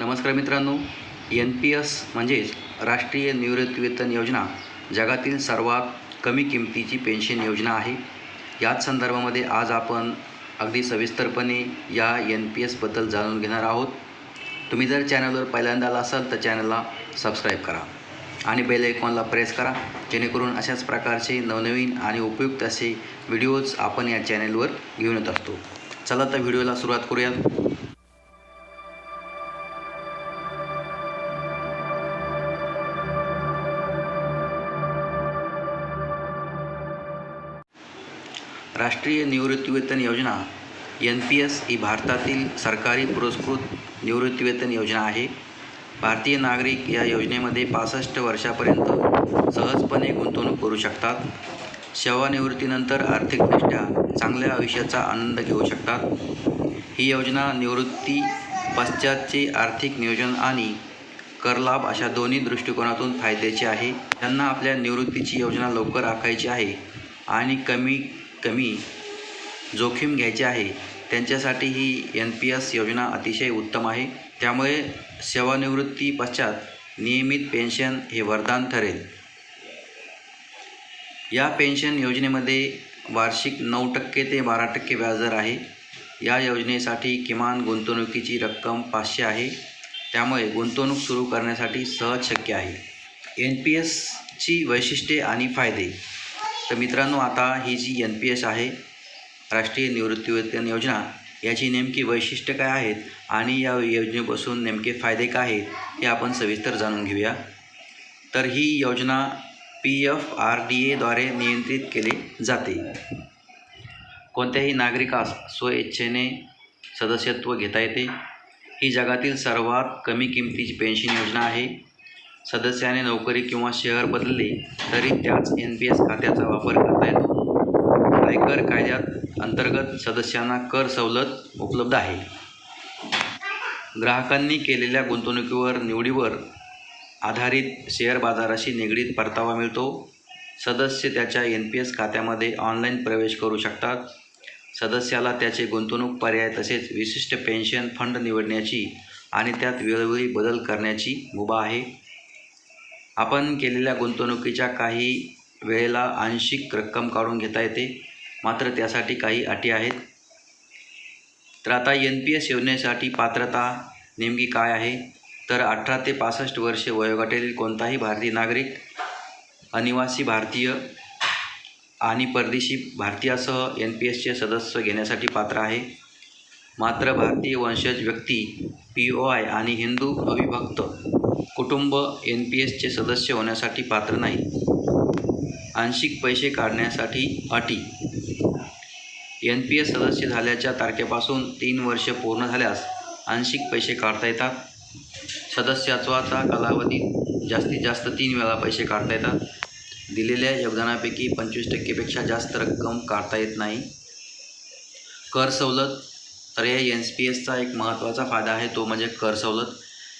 नमस्कार मित्रांनो N P S म्हणजेच राष्ट्रीय निवृत्तीवेतन योजना जगातील सर्वात कमी किमतीची पेन्शन योजना आहे. याच संदर्भामध्ये आज आपण अगदी सविस्तरपणे या एन पी एसबद्दल जाणून घेणार आहोत. तुम्ही जर चॅनलवर पहिल्यांदा आला असाल तर चॅनलला सबस्क्राईब करा आणि बेल आयकॉनला प्रेस करा जेणेकरून अशाच प्रकारचे नवनवीन आणि उपयुक्त असे व्हिडिओज आपण या चॅनलवर घेऊन येत असतो. चला तर व्हिडिओला सुरुवात करूयात. राष्ट्रीय निवृत्तीवेतन योजना एन पी एस ही भारतातील सरकारी पुरस्कृत निवृत्तीवेतन योजना आहे. भारतीय नागरिक या योजनेमध्ये पासष्ट वर्षापर्यंत सहजपणे गुंतवणूक करू शकतात. सेवानिवृत्तीनंतर आर्थिकदृष्ट्या चांगल्या आयुष्याचा आनंद घेऊ शकतात. ही योजना निवृत्ती पश्चातचे आर्थिक नियोजन आणि कर लाभ अशा दोन्ही दृष्टिकोनातून फायद्याची आहे. त्यांना आपल्या निवृत्तीची योजना लवकर आखायची आहे आणि कमी कमी जोखीम घ्यायची आहे. त्यांच्यासाठी ही एन पी एस योजना अतिशय उत्तम आहे. त्यामुळे सेवानिवृत्ती पश्चात नियमित पेन्शन हे वरदान ठरेल. या पेन्शन योजनेमध्ये वार्षिक नऊ टक्के ते बारा टक्के व्याजदर आहे. या योजनेसाठी किमान गुंतवणुकीची रक्कम पाचशे आहे. त्यामुळे गुंतवणूक सुरू करण्यासाठी सहज शक्य आहे. एन पी एसची वैशिष्ट्ये आणि फायदे. तर मित्रांनो आता ही जी एन पी एस आहे राष्ट्रीय निवृत्तीवेतन योजना याची नेमकी वैशिष्ट्य काय आहेत आणि या योजनेपासून नेमके फायदे काय आहेत हे आपण सविस्तर जाणून घेऊया. तर ही योजना पी एफ आर डी एद्वारे नियंत्रित केले जाते. कोणत्याही नागरिकास स्वइच्छेने सदस्यत्व घेता येते. ही जगातील सर्वात कमी किमतीची पेन्शन योजना आहे. सदस्याने नोकरी किंवा शहर बदलले तरी त्याच एन पी एस खात्याचा वापर करता येतो. आयकर कायद्यात अंतर्गत सदस्यांना कर सवलत उपलब्ध आहे. ग्राहकांनी केलेल्या गुंतवणुकीवर निवडीवर आधारित शेअर बाजाराशी निगडीत परतावा मिळतो. सदस्य त्याच्या एन पी एस खात्यामध्ये ऑनलाईन प्रवेश करू शकतात. सदस्याला त्याचे गुंतवणूक पर्याय तसेच विशिष्ट पेन्शन फंड निवडण्याची आणि त्यात वेळोवेळी बदल करण्याची मुभा आहे. आपण केलेल्या गुंतवणुकीच्या काही वेळेला आंशिक रक्कम काढून घेता येते. मात्र त्यासाठी काही अटी आहेत. तर आता एन पी एस योजनेसाठी पात्रता नेमकी काय आहे? तर अठरा ते पासष्ट वर्षे वयोगटातील कोणताही भारतीय नागरिक अनिवासी भारतीय आणि परदेशी भारतीयासह एन पी एसचे सदस्य घेण्यासाठी पात्र आहे. मात्र भारतीय वंशज व्यक्ती पी ओ आय आणि हिंदू अविभक्त कुटुंब एन पी एसचे सदस्य होण्यासाठी पात्र नाही. आंशिक पैसे काढण्यासाठी अटी. एन पी एस सदस्य झाल्याच्या तारखेपासून तीन वर्ष पूर्ण झाल्यास आंशिक पैसे काढता येतात. सदस्यत्वाचा कालावधी जास्तीत जास्त तीन वेळा पैसे काढता येतात. दिलेल्या योगदानापैकी पंचवीस टक्केपेक्षा जास्त रक्कम काढता येत नाही. कर सवलत. तर या एन पी एसचा एक महत्त्वाचा फायदा आहे तो म्हणजे कर सवलत.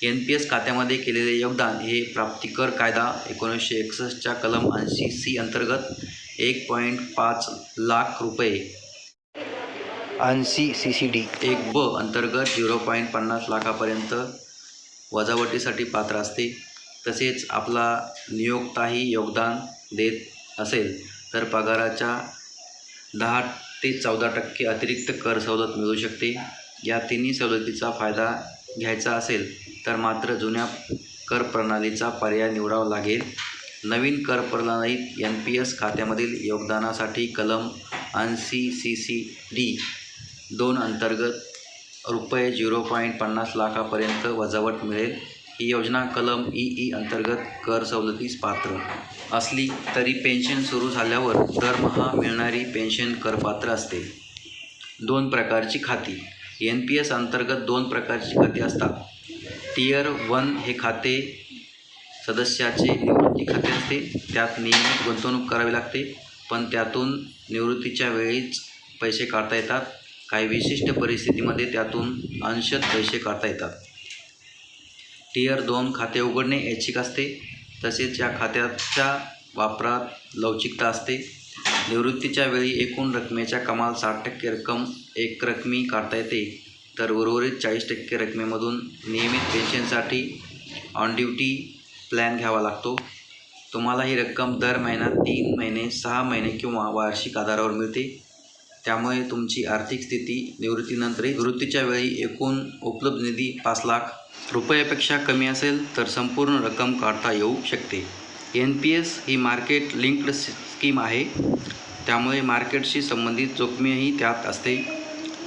एन पी एस खात्यामध्ये केलेले योगदान हे प्राप्तिकर कायदा एकोणीसशे एकसष्टच्या कलम ऐंशी सी अंतर्गत एक पॉईंट पाच लाख रुपये. ऐंशी सी सी डी. एक ब अंतर्गत झिरो पॉईंट पन्नास लाखापर्यंत वजावटीसाठी पात्र असते. तसेच आपला नियोक्ताही योगदान देत असेल तर पगाराच्या दहा ते चौदा टक्के अतिरिक्त कर सवलत मिळू शकते. या तिन्ही सवलतीचा फायदा घ्यायचा असेल तर मात्र जुन्या कर प्रणालीचा पर्याय निवडावा लागेल. नवीन कर प्रणालीत एन पी एस खात्यामधील योगदानासाठी कलम ऐंशी सी सी डी दोन अंतर्गत रुपये झिरो पॉईंट पन्नास लाखापर्यंत वजावट मिळेल. ही योजना कलम ई ई अंतर्गत कर सवलतीस पात्र. असली तरी पेन्शन सुरू झाल्यावर दरमहा मिळणारी पेन्शन करपात्र असते. दोन प्रकारची खाती. एन पी एस अंतर्गत दोन प्रकारची खाती असतात. टियर वन हे खाते सदस्याचे निवृत्ती खाते असते. त्यात नियमित गुंतवणूक करावी लागते. पण त्यातून निवृत्तीच्या वेळीच पैसे काढता येतात. काही विशिष्ट परिस्थितीमध्ये त्यातून अंशत पैसे काढता येतात. टियर दोन खाते उघडणे ऐच्छिक असते. तसेच या खात्याच्या वापरात लवचिकता असते. निवृत्तीच्या वेळी एकूण रकमेच्या कमाल साठ टक्के रक्कम एक रकमी काढता येते. तर उर्वरित चाळीस टक्के रकमेमधून नियमित पेन्शनसाठी ऑन ड्युटी प्लॅन घ्यावा लागतो. तुम्हाला ही रक्कम दर महिन्यात तीन महिने सहा महिने किंवा वार्षिक आधारावर मिळते. त्यामुळे तुमची आर्थिक स्थिती निवृत्तीनंतरही निवृत्तीच्या वेळी एकूण उपलब्ध निधी पाच लाख रुपयापेक्षा कमी असेल तर संपूर्ण रक्कम काढता येऊ शकते. एन पी एस ही मार्केट लिंक्ड स्कीम आहे. त्यामुळे मार्केटशी संबंधित जोखमीही त्यात असते.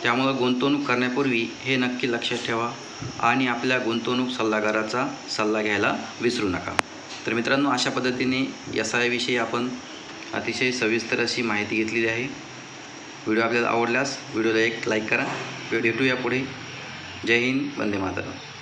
त्यामुळं गुंतवणूक करण्यापूर्वी हे नक्की लक्षात ठेवा आणि आपल्या गुंतवणूक सल्लागाराचा सल्ला घ्यायला विसरू नका. तर मित्रांनो अशा पद्धतीने एस आयविषयी आपण अतिशय सविस्तर अशी माहिती घेतलेली आहे. व्हिडिओ आपल्याला आवडल्यास व्हिडिओला एक लाईक करा. भेटूया पुढे. जय हिंद वंदे मातरम.